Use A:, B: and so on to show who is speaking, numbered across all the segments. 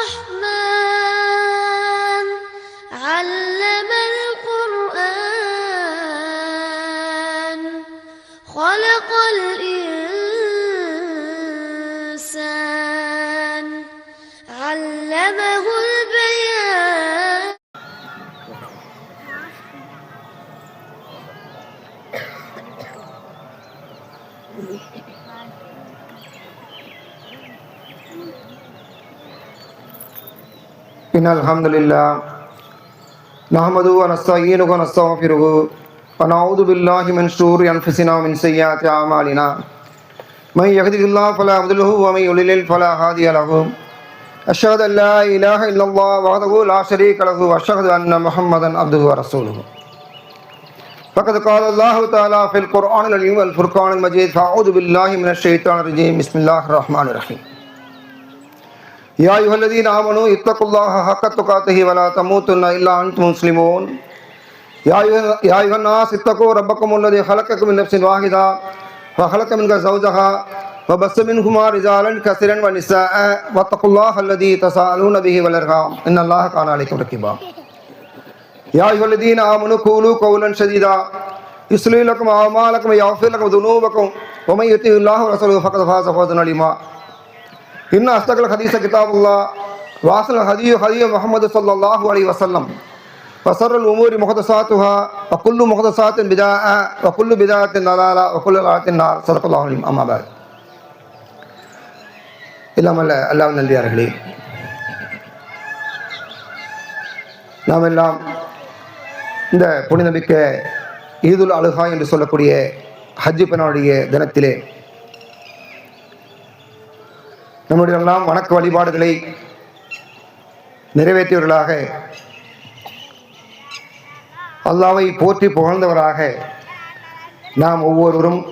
A: 啊。
B: إن الحمد لله نحمده ونستعينه ونستغفره ونعوذ بالله من شرور أنفسنا ومن سيئات أعمالنا. من يهده الله فلا مضل له ومن يضلل فلا هادي له. أشهد أن لا إله إلا الله وحده لا شريك له وأشهد أن محمدا عبده ورسوله. فقد قال الله تعالى في القرآن العظيم والفرقان المجيد فأعوذ بالله من الشيطان الرجيم. بسم الله الرحمن الرحيم. يا أيها الذين آمنوا اتقوا الله حق تقاته ولا تموتن إلا أنتم مسلمون يا أيها يا أيها الناس اتقوا ربكم الذي خلقكم من نفس واحدة وخلق منها زوجها وبث منهما رجالا كثيرا ونساء واتقوا الله الذي تساءلون به والأرحام إن الله كان عليكم رقيبا يا أيها الذين آمنوا قولوا قولا سديدا يصلح لكم أعمالكم ويغفر لكم ذنوبكم ومن يطع الله ورسوله فقد فاز فوزا عظيما இன்னும் அஸ்தகல் ஹதீச கிதாபுல்லா வாசல் ஹதியு ஹதிய முகமது சொல்லாஹு அலி வசல்லம் வசரல் உமூரி முகதசாத்துஹா வக்குல்லு முகதசாத்தின் பிதா வக்குல்லு பிதாத்தின் நலாலா வக்குல்லு நாத்தின் நார் சதகுல்லாஹுலிம் அம்மாபார் இல்லாமல் அல்லாஹ் நல்லியார்களே நாம் எல்லாம் இந்த புனிதமிக்க ஈதுல் அழுகா என்று சொல்லக்கூடிய ஹஜ்ஜி பெண்ணாவுடைய தினத்திலே நம்முடைய எல்லாம் வணக்க வழிபாடுகளை நிறைவேற்றியவர்களாக அல்லாவை போற்றி புகழ்ந்தவராக நாம் ஒவ்வொருவரும்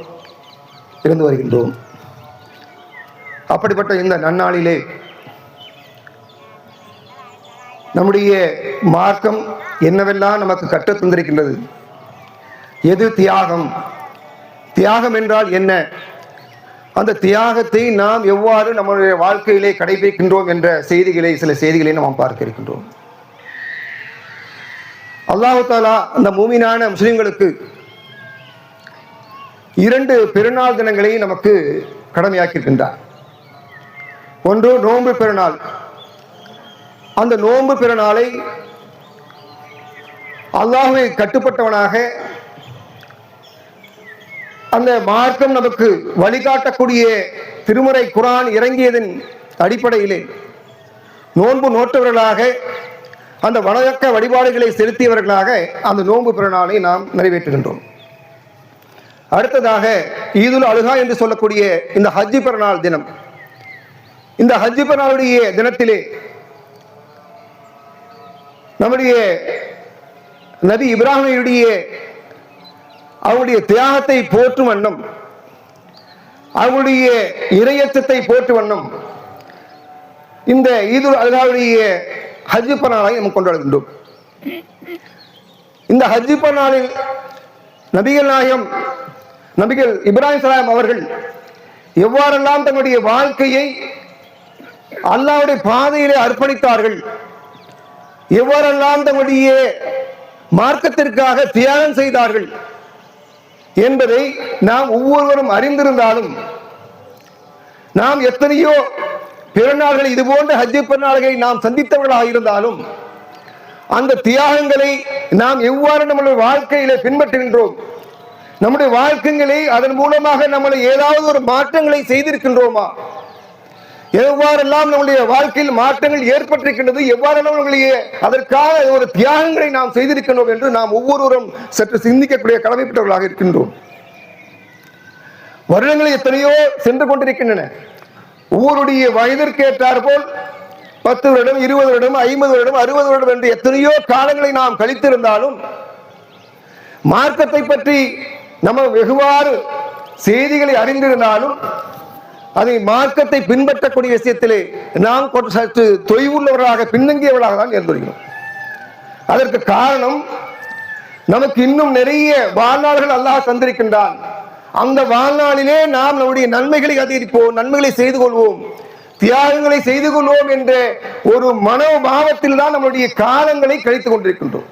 B: இருந்து வருகின்றோம். அப்படிப்பட்ட இந்த நன்னாளிலே நம்முடைய மார்க்கம் என்னவெல்லாம் நமக்கு கற்றுத் தந்திருக்கின்றது? எது தியாகம்? தியாகம் என்றால் என்ன? அந்த தியாகத்தை நாம் எவ்வாறு நம்முடைய வாழ்க்கையிலே கடைபிடிக்கின்றோம் என்ற செய்திகளை சில செய்திகளை நாம் பார்க்க இருக்கின்றோம். அல்லாஹு தாலா அந்த மூமினான முஸ்லிம்களுக்கு இரண்டு பெருநாள் தினங்களை நமக்கு கடமையாக்கியிருக்கின்றார். ஒன்று நோன்பு பெருநாள். அந்த நோன்பு பெருநாளை அல்லாஹுவை கட்டுப்பட்டவனாக அந்த மார்க்கம் நமக்கு வழிகாட்டக்கூடிய திருமுறை குரான் இறங்கியதன் அடிப்படையிலே நோன்பு நோட்டவர்களாக அந்த வணக்க வழிபாடுகளை செலுத்தியவர்களாக அந்த நோன்பு பிறநாளை நாம் நிறைவேற்றுகின்றோம். அடுத்ததாக ஈதுல் அழுகா என்று சொல்லக்கூடிய இந்த ஹஜ்ஜி பிறநாள் தினம். இந்த ஹஜ்ஜி பிறநாளுடைய தினத்திலே நம்முடைய நபி இப்ராஹிமுடைய அவருடைய தியாகத்தை போற்றும் வண்ணம். அவருடைய இரையச்சத்தை போற்று வண்ணம். இந்த ஈதுல் அல்லாவுடைய ஹஜ்ஜி பனாலை நம்ம கொண்டாடுகின்றோம். இந்த ஹஜ்ஜி பனாலில் நபிகள் நாயகம் நபிகள் இப்ராஹிம் சலாம் அவர்கள் எவ்வாறெல்லாம் தங்களுடைய வாழ்க்கையை அல்லாவுடைய பாதையிலே அர்ப்பணித்தார்கள் எவ்வாறெல்லாம் தங்களுடைய மார்க்கத்திற்காக தியாகம் செய்தார்கள் என்பதை நாம் ஒவ்வொருவரும் அறிந்திருந்தாலும் நாம் எத்தனையோ பிறநாள்கள் இது போன்ற ஹஜ்ஜு பிறநாள்களை நாம் சந்தித்தவர்களாக இருந்தாலும் அந்த தியாகங்களை நாம் எவ்வாறு நம்முடைய வாழ்க்கையில பின்பற்றுகின்றோம்? நம்முடைய வாழ்க்கைகளை அதன் மூலமாக நம்மளை ஏதாவது ஒரு மாற்றங்களை செய்திருக்கின்றோமா? எவ்வாறெல்லாம் நம்முடைய வாழ்க்கையில் மாற்றங்கள் ஏற்பட்டிருக்கின்றது எவ்வாறெல்லாம் நம்மளுடைய அதற்காக ஒரு தியாகங்களை நாம் செய்திருக்கின்றோம் என்று நாம் ஒவ்வொருவரும் சற்று சிந்திக்கக்கூடிய கடமைப்பட்டவர்களாக இருக்கின்றோம். வருடங்கள் எத்தனையோ சென்று கொண்டிருக்கின்றன. ஒவ்வொருடைய வயதிற்கேற்றார் போல் பத்து வருடம் இருபது வருடம் ஐம்பது வருடம் அறுபது வருடம் என்று எத்தனையோ காலங்களை நாம் கழித்திருந்தாலும் மார்க்கத்தை பற்றி நம்ம வெகுவாறு செய்திகளை அறிந்திருந்தாலும் அதை மார்க்கத்தை பின்பற்றக்கூடிய விஷயத்திலே நாம் கொஞ்சம் சற்று தொய்வுள்ளவர்களாக பின்தங்கியவர்களாக தான் இருந்திருக்கிறோம் அதற்கு காரணம் நமக்கு இன்னும் நிறைய வாழ்நாள்கள் அல்லாஹ் தந்திருக்கின்றான். அந்த வாழ்நாளிலே நாம் நம்முடைய நன்மைகளை அதிகரிப்போம் நன்மைகளை செய்து கொள்வோம். தியாகங்களை செய்து கொள்வோம் என்ற ஒரு மனோபாவத்தில் தான் நம்முடைய காலங்களை கழித்துக் கொண்டிருக்கின்றோம்.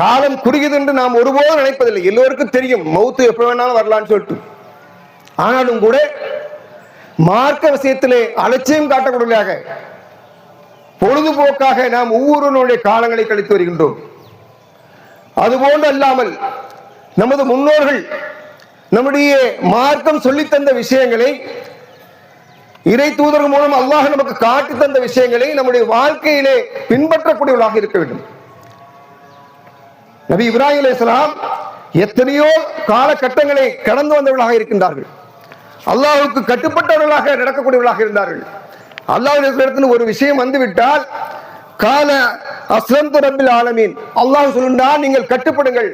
B: காலம் குறுகியது என்று நாம் ஒருபோதும் நினைப்பதில்லை. எல்லோருக்கும் தெரியும் மௌத்து எப்ப வேணாலும் வரலாம்னு சொல்லிட்டு. ஆனாலும் கூட மார்க்க விஷயத்திலே அலட்சியம் காட்டக்கூடியதாக பொழுதுபோக்காக நாம் ஒவ்வொருவனுடைய காலங்களை கழித்து வருகின்றோம். அதுபோன்று அல்லாமல் நமது முன்னோர்கள் நம்முடைய மார்க்கம் சொல்லித்தந்த விஷயங்களை இறை தூதர்கள் மூலம் அல்லாஹ் நமக்கு காட்டி தந்த விஷயங்களை நம்முடைய வாழ்க்கையிலே பின்பற்றக்கூடியவர்களாக இருக்க வேண்டும். நபி இப்ராஹிம் அலைஹிஸ்ஸலாம் எத்தனையோ காலகட்டங்களை கடந்து வந்தவர்களாக இருக்கின்றார்கள். அல்லாஹுக்கு கட்டுப்பட்டவர்களாக நடக்கக்கூடியவர்களாக இருந்தார்கள். அல்லாஹ் ஒரு விஷயம் வந்துவிட்டால் கால அஸ்லம் ரபில் ஆலமீன். அல்லாஹ் சொல்கின்றான் நீங்கள் கட்டுப்படுங்கள்.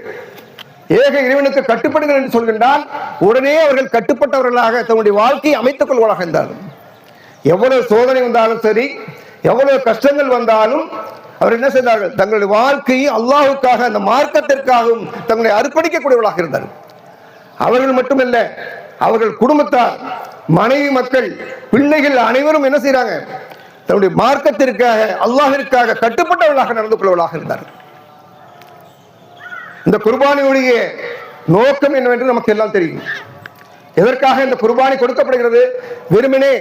B: ஏக இறைவனுக்கு கட்டுப்படுங்கள் என்று சொல்கின்றால் உடனே அவர்கள் கட்டுப்பட்டவர்களாக தங்களுடைய வாழ்க்கையை அமைத்துக் கொள்வதாக இருந்தார்கள். எவ்வளவு சோதனை வந்தாலும் சரி எவ்வளவு கஷ்டங்கள் வந்தாலும் அவர் என்ன செய்தார்கள்? தங்களுடைய வாழ்க்கையை அல்லாஹுக்காக அந்த மார்க்கத்திற்காகவும் தங்களை அர்ப்பணிக்கக்கூடியவர்களாக இருந்தார்கள். அவர்கள் மட்டுமல்ல அவர்கள் குடும்பத்தார் மனைவி மக்கள் பிள்ளைகள் அனைவரும் என்ன செய்யறாங்க தன்னுடைய மார்க்கத்திற்காக அல்லாஹிற்காக கட்டுப்பட்டவர்களாக நடந்து கொள்வர்களாக இருந்தார்கள். இந்த குர்பானியுடைய நோக்கம் என்னவென்று நமக்கு எல்லாம் தெரியும். எதற்காக இந்த குர்பானி கொடுக்கப்படுகிறது? வெறுமனே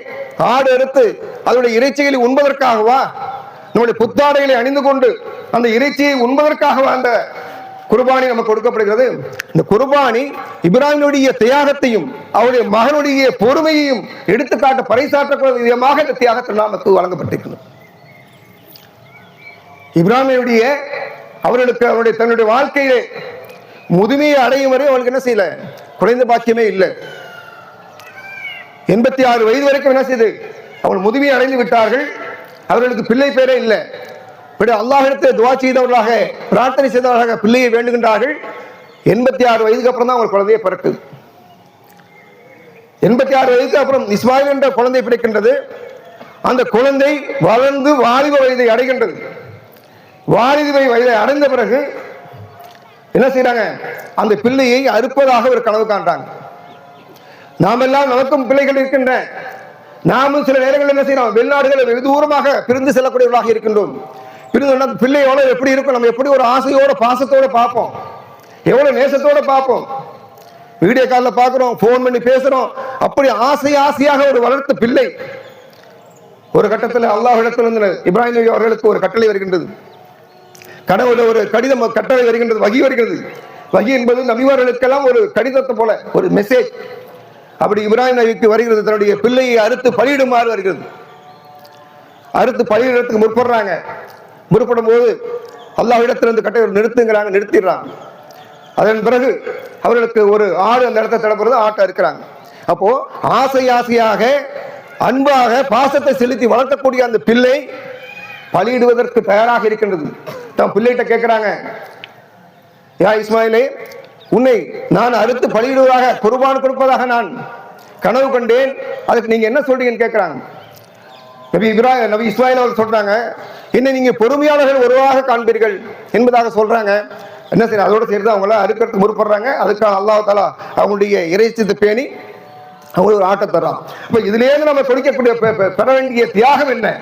B: ஆடு அறுத்து அதனுடைய இறைச்சிகளை உண்பதற்காகவா? நம்முடைய புத்தாடைகளை அணிந்து கொண்டு அந்த இறைச்சியை உண்பதற்காகவா அந்த குர்பானி நமக்கு கொடுக்கப்படுகிறது. இந்த குர்பானி இப்ராஹிமுடைய தியாகத்தையும் அவருடைய மகனுடைய பொறுமையையும் எடுத்துக்காட்ட பறைசாற்றக்கூடிய விதமாக இந்த தியாகத்தை நமக்கு வழங்கப்பட்டிருக்கிறது. இப்ராஹிமுடைய அவர்களுக்கு அவருடைய தன்னுடைய வாழ்க்கையிலே முதுமையை அடையும் வரை அவளுக்கு என்ன செய்யல? குறைந்த பாக்கியமே இல்லை. எண்பத்தி ஆறு வயது வரைக்கும் என்ன செய்து? அவள் முதுமையை அடைந்து விட்டார்கள். அவர்களுக்கு பிள்ளை பேரே இல்லை. இப்படி அல்லாஹிடத்தில் துவா செய்தவர்களாக பிரார்த்தனை செய்தவர்களாக பிள்ளையை வேண்டுகின்றார்கள். எண்பத்தி ஆறு வயதுக்கு அப்புறம் தான் அவர் குழந்தையை பிறக்குது. எண்பத்தி ஆறு வயதுக்கு அப்புறம் இஸ்மாயில் என்ற குழந்தை பிறக்கின்றது. அந்த குழந்தை வளர்ந்து வாலிப வயதை அடைகின்றது. வாலிப வயதை அடைந்த பிறகு என்ன செய்யறாங்க அந்த பிள்ளையை அறுப்பதாக ஒரு கனவு காண்றாங்க. நாமெல்லாம் நமக்கும் பிள்ளைகள் இருக்கின்ற நாமும் சில நேரங்களில் என்ன செய்யறோம்? வெளிநாடுகளை வெகு தூரமாக பிரிந்து செல்லக்கூடியவர்களாக இருக்கின்றோம். பிரிந்து பிள்ளையோட எப்படி இருக்கும்? நம்ம எப்படி ஒரு ஆசையோட பாசத்தோட பார்ப்போம்? எவ்வளவு நேசத்தோட பார்ப்போம்? வீடியோ காலில் பார்க்குறோம் ஃபோன் பண்ணி பேசுகிறோம் அப்படி ஆசை ஆசையாக ஒரு வளர்த்த பிள்ளை ஒரு கட்டத்தில் அல்லாஹ் இடத்திலிருந்து இப்ராஹிம் நபி அவர்களுக்கு ஒரு கட்டளை வருகின்றது. கடவுள் ஒரு கடிதம் கட்டளை வருகின்றது வகி வருகிறது. வகி என்பது நபிமார்களுக்கெல்லாம் ஒரு கடிதத்தை போல ஒரு மெசேஜ் அப்படி இப்ராஹிம் நபிக்கு வருகிறது தன்னுடைய பிள்ளையை அறுத்து பலியிடுமாறு வருகிறது. அறுத்து பலியிடத்துக்கு முற்படுறாங்க. முற்படும் போது அல்லாஹ் இடத்திலிருந்து நிறுத்துங்கிறாங்க நிறுத்திடுறாங்க. அதன் பிறகு அவர்களுக்கு ஒரு ஆடு அந்த இடத்த தடப்படுறது ஆட்டை இருக்கிறாங்க. அப்போ ஆசை ஆசையாக அன்பாக பாசத்தை செலுத்தி வளர்த்தக்கூடிய அந்த பிள்ளை பலியிடுவதற்கு தயாராக இருக்கின்றது. தான் பிள்ளைகிட்ட கேட்கிறாங்க யா இஸ்மாயிலே உன்னை நான் அறுத்து பலியிடுவதாக குருபான் கொடுப்பதாக நான் கனவு கண்டேன். அதுக்கு நீங்க என்ன சொல்றீங்கன்னு கேட்கிறாங்க. நபி இப்ராஹிம் நபி இஸ்மாயில் அவர் சொல்றாங்க என்னை நீங்க பொறுமையாளர்கள் உருவாக காண்பீர்கள் என்பதாக சொல்றாங்க. என்ன சரி அதோட சேர்ந்து அவங்கள அறுக்கிறதுக்கு முற்படுறாங்க அதுக்காக அல்லாஹாலா அவங்களுடைய இறைச்சித்து பேணி அவங்களுக்கு ஒரு ஆட்டம் தர்றான். அப்ப இதுலேருந்து நம்ம கொடுக்கக்கூடிய பெ- பெற வேண்டிய தியாகம் என்ன?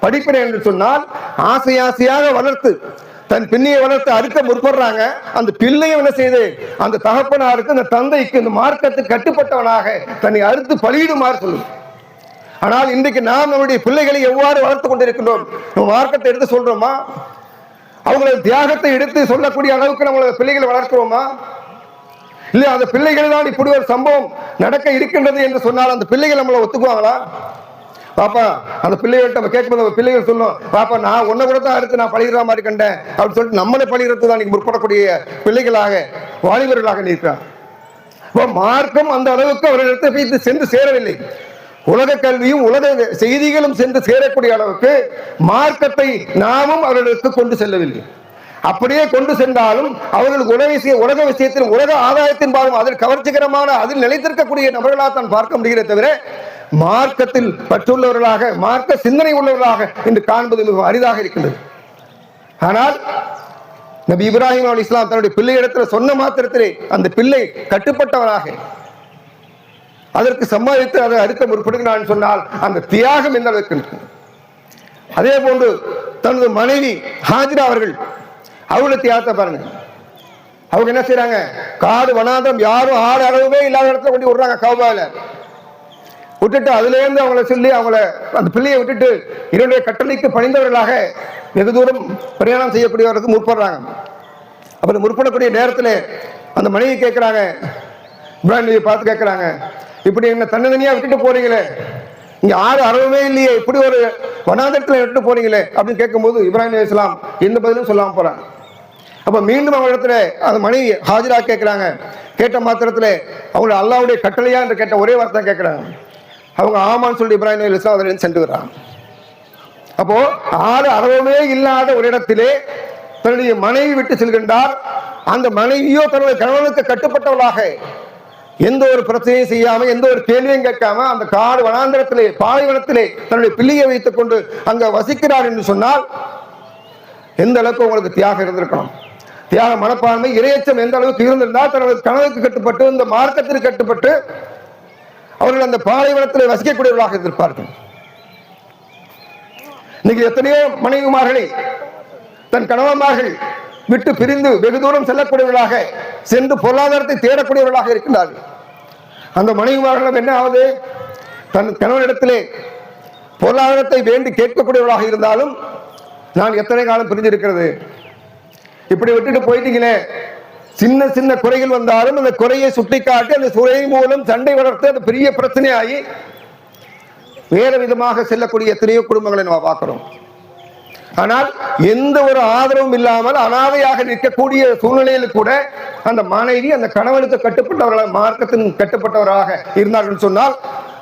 B: படிப்பினை என்று சொன்னால் ஆசை ஆசையாக வளர்த்து தன் பிள்ளையை வளர்த்து அறுக்க முற்படுறாங்க. அந்த பிள்ளையும் என்ன செய்து அந்த தகப்பனாருக்கு அந்த தந்தைக்கு இந்த மார்க்கத்துக்கு கட்டுப்பட்டவனாக தன்னை அறுத்து பலியிடுமாறு சொல்லுது. ஆனால் இன்றைக்கு நாம் நம்முடைய பிள்ளைகளை எவ்வாறு வளர்த்து கொண்டிருக்கின்றோம்? நம்ம மார்க்கத்தை எடுத்து சொல்றோமா? அவங்களது தியாகத்தை எடுத்து சொல்லக்கூடிய அளவுக்கு நம்மளோட பிள்ளைகளை வளர்க்கிறோமா? இல்ல அந்த பிள்ளைகள் தான் இப்படி ஒரு சம்பவம் நடக்க இருக்கின்றது என்று சொன்னால் அந்த பிள்ளைகள் நம்மளை ஒத்துக்குவாங்களா? பாப்பா அந்த பிள்ளைகள்ட்ட நம்ம கேட்கும்போது நம்ம பிள்ளைகள் சொல்லும் பாப்பா நான் உன்னை கூட தான் அடுத்து நான் பழகிற மாதிரி கண்டேன் அப்படின்னு சொல்லிட்டு நம்மளை பழகிறது தான் நீங்கள் முற்படக்கூடிய பிள்ளைகளாக வாலிபர்களாக நிற்கிறான் இப்போ மார்க்கம் அந்த அளவுக்கு அவரிடத்தை போய் சென்று சேரவில்லை. உலக கல்வியும் உலக செய்திகளும் சென்று சேரக்கூடிய அளவுக்கு மார்க்கத்தை நாமும் அவர்களுக்கு கொண்டு செல்லவில்லை. அப்படியே கொண்டு சென்றாலும் அவர்களுக்கு உலக விஷய உலக விஷயத்தில் உலக ஆதாயத்தின் பாலும் அதில் கவர்ச்சிகரமான அதில் நிலைத்திருக்கக்கூடிய நபர்களாக தான் பார்க்க முடிகிறே தவிர மார்க்கத்தில் பற்றுள்ளவர்களாக மார்க்க சிந்தனை உள்ளவர்களாக இன்று காண்பது மிகவும் அரிதாக இருக்கின்றது. ஆனால் நபி இப்ராஹிம் அலி இஸ்லாம் தன்னுடைய பிள்ளை இடத்துல சொன்ன மாத்திரத்திலே அந்த பிள்ளை கட்டுப்பட்டவராக அதற்கு சம்பாதித்து அதை அடுத்த முற்படுகிறான் சொன்னால் அந்த தியாகம் எந்த அளவுக்கு இருக்கும்? அதே போன்று தனது மனைவி ஹாஜிரா அவர்கள் அவங்கள தியாகத்தை பாருங்க. அவங்க என்ன செய்யறாங்க காடு வனாந்தம் யாரும் ஆடு அளவுமே இல்லாத இடத்துல கொண்டு விடுறாங்க கௌபால விட்டுட்டு அதுலேருந்து அவங்கள சொல்லி அவங்கள அந்த பிள்ளையை விட்டுட்டு இரண்டு கட்டளைக்கு பணிந்தவர்களாக வெகு தூரம் பிரயாணம் செய்யக்கூடியவர்களுக்கு முற்படுறாங்க. அப்புறம் முற்படக்கூடிய நேரத்தில் அந்த மனைவி கேட்குறாங்க இப்ராஹிம் நபியை பார்த்து கேட்குறாங்க இப்படி என்ன தன்னதனியா விட்டுட்டு போறீங்களே? இங்க ஆறு அறவே இல்லையே இப்படி ஒரு வனாந்தரத்தில் விட்டுட்டு போறீங்களே அப்படின்னு கேட்கும்போது இப்ராஹிம் இஸ்லாம் எந்த பதிலும் சொல்லாம போறாங்க அப்ப மீண்டும் அவங்க இடத்துல அந்த மனைவி ஹாஜரா கேட்குறாங்க கேட்ட மாத்திரத்துல அவங்கள அல்லாவுடைய கட்டளையா என்று கேட்ட ஒரே வார்த்தை கேட்கிறாங்க அவங்க ஆமான்னு சொல்லி இப்ராஹிம் இஸ்லாம் அதில் சென்று வர்றாங்க அப்போ ஆறு அறவே இல்லாத ஒரு இடத்திலே தன்னுடைய மனைவி விட்டு செல்கின்றார். அந்த மனைவியோ தன்னுடைய கணவனுக்கு கட்டுப்பட்டவளாக எந்த ஒரு பிரச்சனையும் செய்யாம எந்த ஒரு கேள்வியும் கேட்காம அந்த காடு வனாந்திரத்திலே பாலைவனத்திலே தன்னுடைய பிள்ளையை வைத்துக் கொண்டு அங்க வசிக்கிறார் என்று சொன்னால் எந்த அளவுக்கு உங்களுக்கு தியாகம் இருந்திருக்கணும்? தியாக மனப்பான்மை இரையச்சம் எந்த அளவுக்கு இருந்திருந்தால் தனது கனவுக்கு கட்டுப்பட்டு இந்த மார்க்கத்திற்கு கட்டுப்பட்டு அவர்கள் அந்த பாலைவனத்தில் வசிக்கக்கூடியவர்களாக இருந்திருப்பார்கள். இன்னைக்கு எத்தனையோ மனைவிமார்களை தன் கணவன்மார்கள் விட்டு பிரிந்து வெகு தூரம் செல்லக்கூடியவர்களாக சென்று பொருளாதாரத்தை தேடக்கூடியவர்களாக இருக்கின்றார்கள். அந்த மனைவிமார்களும் என்ன ஆகுது தன் கணவனிடத்திலே பொருளாதாரத்தை வேண்டி கேட்கக்கூடியவர்களாக இருந்தாலும் நான் எத்தனை காலம் பிரிஞ்சிருக்கிறது இப்படி விட்டுட்டு போயிட்டீங்களே. சின்ன சின்ன குறைகள் வந்தாலும் அந்த குறையை சுட்டிக்காட்டி அந்த சுரையின் மூலம் சண்டை வளர்த்து அது பெரிய பிரச்சனையாகி வேறு விதமாக செல்லக்கூடிய எத்தனையோ குடும்பங்களை நம்ம பார்க்கிறோம். ஆனால் எந்த ஒரு ஆதரவும் இல்லாமல் அனாதையாக நிற்கக்கூடிய சூழ்நிலையில் கூட அந்த மனைவி அந்த கணவனுக்கு கட்டுப்பட்டவர்களாக மார்க்கத்தின் கட்டுப்பட்டவராக இருந்தார்கள் சொன்னால்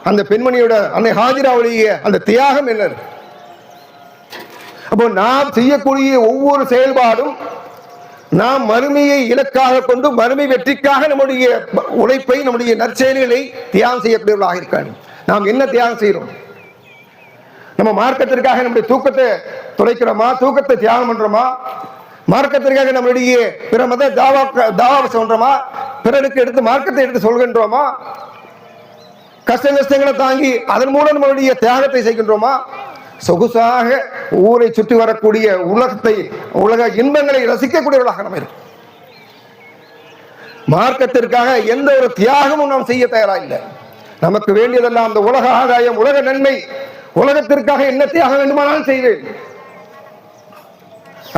B: அந்த பெண்மணியோட அந்த ஹாஜிராவுடைய அந்த தியாகம் என்ன? அப்போ நாம் செய்யக்கூடிய ஒவ்வொரு செயல்பாடும் நாம் மறுமையை இலக்காக கொண்டு மறுமை வெற்றிக்காக நம்முடைய உழைப்பை நம்முடைய நற்செயல்களை தியாகம் செய்யக்கூடியவர்களாக இருக்காங்க நாம் என்ன தியாகம் செய்கிறோம்? நம்ம மார்க்கத்திற்காக நம்முடைய தூக்கத்தை துளைக்கிறோமா தூக்கத்தை தியாகம் பண்றோமா? மார்க்கத்திற்காக நம்மளுடைய பிற மத தாவா தாவா சொல்றோமா? பிறருக்கு எடுத்து மார்க்கத்தை எடுத்து சொல்கின்றோமா? கஷ்ட நஷ்டங்களை தாங்கி அதன் மூலம் நம்மளுடைய தியாகத்தை செய்கின்றோமா? சொகுசாக ஊரை சுற்றி வரக்கூடிய உலகத்தை உலக இன்பங்களை ரசிக்கக்கூடியவர்களாக நம்ம இருக்கும். மார்க்கத்திற்காக எந்த ஒரு தியாகமும் நாம் செய்ய தயாரா இல்லை. நமக்கு வேண்டியதெல்லாம் அந்த உலக ஆதாயம் உலக நன்மை உலகத்திற்காக என்ன தியாகம் வேண்டுமானாலும் செய்வேன்.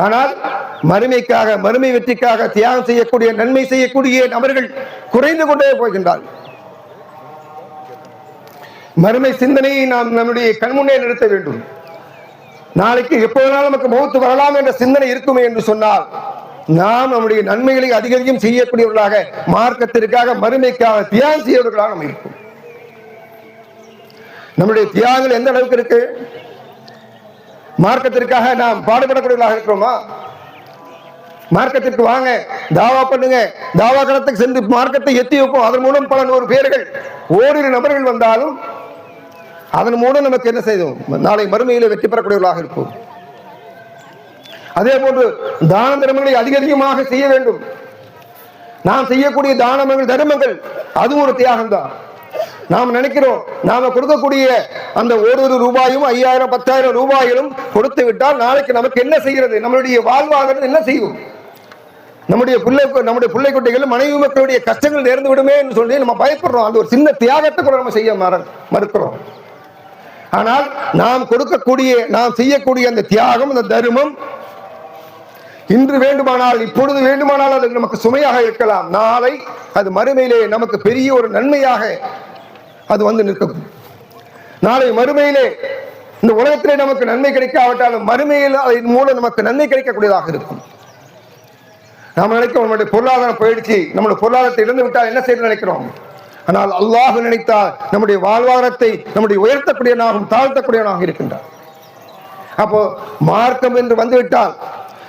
B: ஆனால் மறுமைக்காக மறுமை வெற்றிக்காக தியாகம் செய்யக்கூடிய நன்மை செய்யக்கூடிய நபர்கள் குறைந்து கொண்டே போகின்றார்கள். மறுமை சிந்தனையை நாம் நம்முடைய கண்முன்னே நிறுத்த வேண்டும். நாளைக்கு எப்போதெல்லாம் நமக்கு மௌத்து வரலாம் என்ற சிந்தனை இருக்குமே என்று சொன்னால் நாம் நம்முடைய நன்மைகளை அதிகரிக்கும் செய்யக்கூடியவர்களாக மார்க்கத்திற்காக மறுமைக்காக தியாகம் செய்யவர்களாக நம்ம இருக்கும் நம்முடைய தியாகங்கள் எந்த அளவுக்கு இருக்கு? மார்க்கத்திற்காக நாம் பாடுபடக்கூடியவர்களாக இருக்கிறோமா? மார்க்கத்திற்கு வாங்க தாவா பண்ணுங்க. தாவா களத்துக்கு சென்று மார்க்கத்தை எத்தி வைப்போம். அதன் மூலம் பல நூறு பேர்கள் ஓரிரு நபர்கள் வந்தாலும் அதன் மூலம் நமக்கு என்ன செய்தோம் நாளை மறுமையில வெற்றி பெறக்கூடியவர்களாக இருப்போம். அதே போன்று தான தர்மங்களை அதிக அதிகமாக செய்ய வேண்டும். நாம் செய்யக்கூடிய தானங்கள் தர்மங்கள் அதுவும் ஒரு தியாகம் தான் நாம் நினைக்கிறோம் நாம கொடுக்கக்கூடிய அந்த ஒரு ஒரு ரூபாயும் ஐயாயிரம் பத்தாயிரம் ரூபாயிலும் கொடுத்து விட்டால் நாளைக்கு நமக்கு என்ன செய்கிறது? நம்மளுடைய வாழ்வாதாரம் என்ன செய்யும்? நம்முடைய பிள்ளை நம்முடைய பிள்ளை குட்டிகள் மனைவி மக்களுடைய கஷ்டங்கள் நேர்ந்து விடுமே என்று சொல்லி நம்ம பயப்படுறோம். அந்த ஒரு சின்ன தியாகத்தை கூட நம்ம செய்ய மற மறுக்கிறோம். ஆனால் நாம் கொடுக்கக்கூடிய நாம் செய்யக்கூடிய அந்த தியாகம் அந்த தர்மம் இன்று வேண்டுமானால் இப்பொழுது வேண்டுமானால் அது நமக்கு சுமையாக இருக்கலாம். நாளை அது மறுமையிலே நமக்கு பெரிய ஒரு நன்மையாக அது வந்து நிற்கும். நாளை மறுமையிலே இந்த உலகத்திலே நமக்கு நன்மை கிடைக்காவிட்டாலும் மறுமையில் அதன் மூலம் நமக்கு நன்மை கிடைக்கக்கூடியதாக இருக்கும். நாம் நினைக்கிறோம் நம்முடைய பொருளாதாரம் போயிடுச்சு. நம்முடைய பொருளாதாரத்தை இழந்து விட்டால் என்ன செய்ய நினைக்கிறோம்? ஆனால் அல்லாஹ் நினைத்தால் நம்முடைய வாழ்வாதாரத்தை நம்முடைய உயர்த்தக்கூடியவனாகவும் தாழ்த்தக்கூடியவனாக இருக்கின்றார் அப்போ மார்க்கம் என்று வந்துவிட்டால்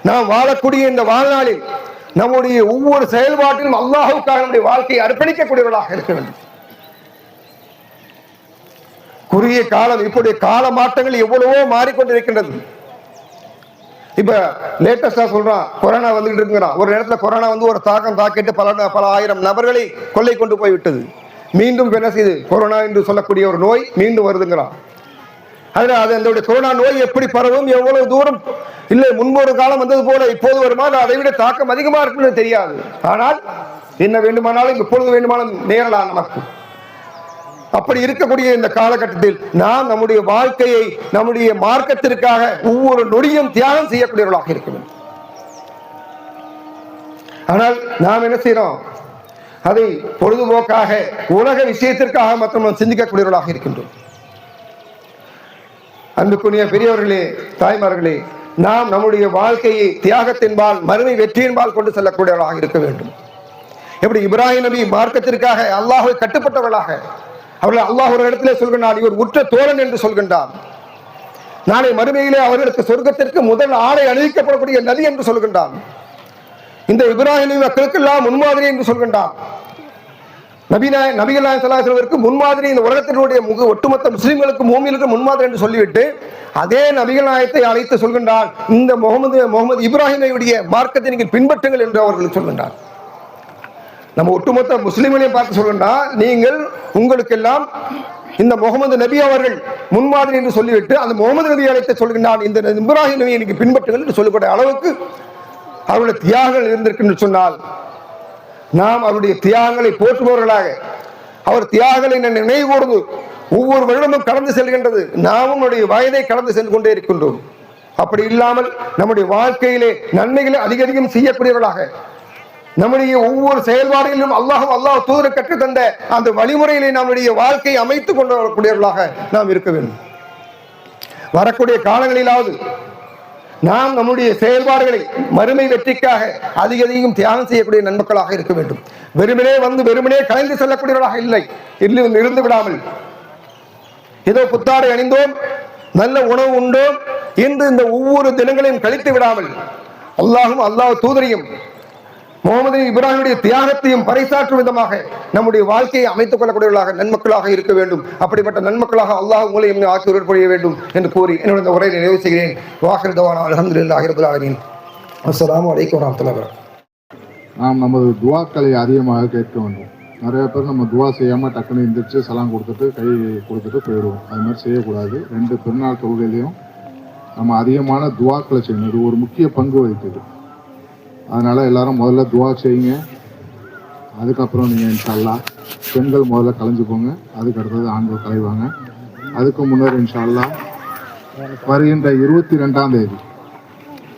B: நாம் வாழக்கூடிய இந்த வாழ்நாளில் நம்முடைய ஒவ்வொரு செயல்பாட்டிலும் அல்லாஹுக்காக நம்முடைய வாழ்க்கையை அர்ப்பணிக்கக்கூடியவர்களாக இருக்க வேண்டும். குறுகிய காலம் இப்படி கால மாற்றங்கள் எவ்வளவோ மாறிக்கொண்டிருக்கின்றது. இப்ப லேட்டஸ்டா சொல்றான் கொரோனா வந்துகிட்டு இருக்குங்கிறான். ஒரு நேரத்துல கொரோனா வந்து ஒரு தாக்கம் தாக்கிட்டு பல பல ஆயிரம் நபர்களை கொள்ளை கொண்டு போய் விட்டது மீண்டும் என்ன செய்யுது கொரோனா என்று சொல்லக்கூடிய ஒரு நோய் மீண்டும் வருதுங்கிறான். அதில் அது அந்த கொரோனா நோய் எப்படி பரவும் எவ்வளவு தூரம்? இல்லை முன்பொரு காலம் வந்தது போல இப்போது வருமா? அதை விட தாக்கம் அதிகமாக இருக்குன்னு தெரியாது. ஆனால் என்ன வேண்டுமானாலும் இப்பொழுது வேண்டுமானாலும் நேரலாம் நமக்கு. அப்படி இருக்கக்கூடிய இந்த காலகட்டத்தில் நாம் நம்முடைய வாழ்க்கையை நம்முடைய மார்க்கத்திற்காக ஒவ்வொரு நொடியும் தியாகம் செய்யக்கூடியவர்களாக இருக்க வேண்டும். ஆனால் நாம் என்ன செய்யறோம்? அதை பொழுதுபோக்காக உலக விஷயத்திற்காக மற்றும் சிந்திக்கக்கூடியவர்களாக இருக்கின்றோம். அன்புக்குரிய பெரியவர்களே தாய்மார்களே நாம் நம்முடைய வாழ்க்கையை தியாகத்தின்பால் மறுமை வெற்றியின்பால் கொண்டு செல்லக்கூடியவர்களாக இருக்க வேண்டும். எப்படி இப்ராஹிம் நபி மார்க்கத்திற்காக அல்லாஹை கட்டுப்பட்டவர்களாக அவர்கள் அல்லாஹ் ஒரு இடத்திலே சொல்கின்றார் இவர் உற்ற தோழன் என்று சொல்கின்றார் நாளை மறுமையிலே அவர்களுக்கு சொர்க்கத்திற்கு முதல் ஆடை அணிவிக்கப்படக்கூடிய நதி என்று சொல்கின்றான். இந்த இப்ராஹிம் மக்களுக்கெல்லாம் முன்மாதிரி என்று சொல்கின்றான். நபீனா நபிகள் சலாஹருக்கு முன்மாதிரி இந்த உலகத்தினுடைய முக ஒட்டுமொத்த முஸ்லீம்களுக்கு மூமிகளுக்கு முன்மாதிரி என்று சொல்லிவிட்டு அதே நபிகள் நாயத்தை அழைத்து சொல்கின்றார். இந்த முகமது முகமது இப்ராஹிமையுடைய மார்க்கத்தை நீங்கள் பின்பற்றுங்கள் என்று அவர்கள் சொல்கின்றார். நம்ம ஒட்டுமொத்த முஸ்லீம்களையும் பார்த்து சொல்கின்றார் நீங்கள் உங்களுக்கெல்லாம் இந்த முகமது நபி அவர்கள் முன்மாதிரி என்று சொல்லிவிட்டு அந்த முகமது நபி அழைத்து சொல்கின்றான் இந்த இப்ராஹிம் நபியை நீங்கள் பின்பற்றுங்கள் என்று சொல்லக்கூடிய அளவுக்கு அவருடைய தியாகங்கள் இருந்திருக்கு சொன்னால் நாம் அவருடைய தியாகங்களை போற்றுபவர்களாக அவர் தியாகங்களை நினைவு கூர்ந்து ஒவ்வொரு வருடமும் கடந்து செல்கின்றது. நாமும் நம்முடைய வயதை கடந்து சென்று கொண்டே இருக்கின்றோம். அப்படி இல்லாமல் நம்முடைய வாழ்க்கையிலே நன்மைகளை அதிக அதிகம் செய்யக்கூடியவர்களாக நம்முடைய ஒவ்வொரு செயல்பாடுகளிலும் அல்லாஹும் அல்லாஹ் தூதர் கற்றுத் தந்த அந்த வழிமுறையிலே நம்முடைய வாழ்க்கையை அமைத்துக் கொண்டு வரக்கூடியவர்களாக நாம் இருக்க வேண்டும். வரக்கூடிய காலங்களிலாவது நாம் நம்முடைய செயல்பாடுகளை மறுமை வெற்றிக்காக அதிக அதிகம் தியாகம் செய்யக்கூடிய நண்பர்களாக இருக்க வேண்டும். வெறுமனே வந்து வெறுமனே கலைந்து செல்லக்கூடியவர்களாக இல்லை. இருந்து இருந்து விடாமல். ஏதோ புத்தாடை அணிந்தோம் நல்ல உணவு உண்டோம் என்று இந்த ஒவ்வொரு தினங்களையும் கழித்து விடாமல். அல்லாஹும் அல்லாஹ் தூதரையும் முகமது இப்ராஹிமுடைய தியாகத்தையும் பறைசாற்றும் விதமாக நம்முடைய வாழ்க்கையை அமைத்துக் கொள்ளக்கூடியவர்களாக நன்மக்களாக இருக்க வேண்டும். அப்படிப்பட்ட நன்மக்களாக அல்லாஹ் உங்களையும் ஆக்கி உருப்படைய வேண்டும் என்று கூறி என்னுடைய உரையை நிறைவு செய்கிறேன். வாஹர் தவானா அலமதுல்லாஹி ரபுல் ஆலமீன். அஸ்ஸலாமு அலைக்கும்
C: நாம் நமது துவாக்களை அதிகமாக கேட்க வேண்டும். நிறைய பேர் நம்ம துவா செய்யாமல் டக்குன்னு எந்திரிச்சு சலாம் கொடுத்துட்டு கை கொடுத்துட்டு போயிடுவோம். அது மாதிரி செய்யக்கூடாது. ரெண்டு பெருநாள் தொழுகையிலையும் நம்ம அதிகமான துவாக்களை செய்யணும். இது ஒரு முக்கிய பங்கு வகிக்குது. அதனால் எல்லாரும் முதல்ல துவா செய்யுங்க. அதுக்கப்புறம் நீங்கள் இன்ஷால்லா பெண்கள் முதல்ல கலைஞ்சுக்கோங்க. அதுக்கு அடுத்தது ஆண்கள் கலைவாங்க. அதுக்கு முன்னர் இன்ஷால்லா வருகின்ற இருபத்தி ரெண்டாம் தேதி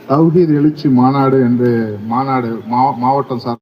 C: தௌஹீத் எழுச்சி மாநாடு என்று மாநாடு மாவட்டம் சார்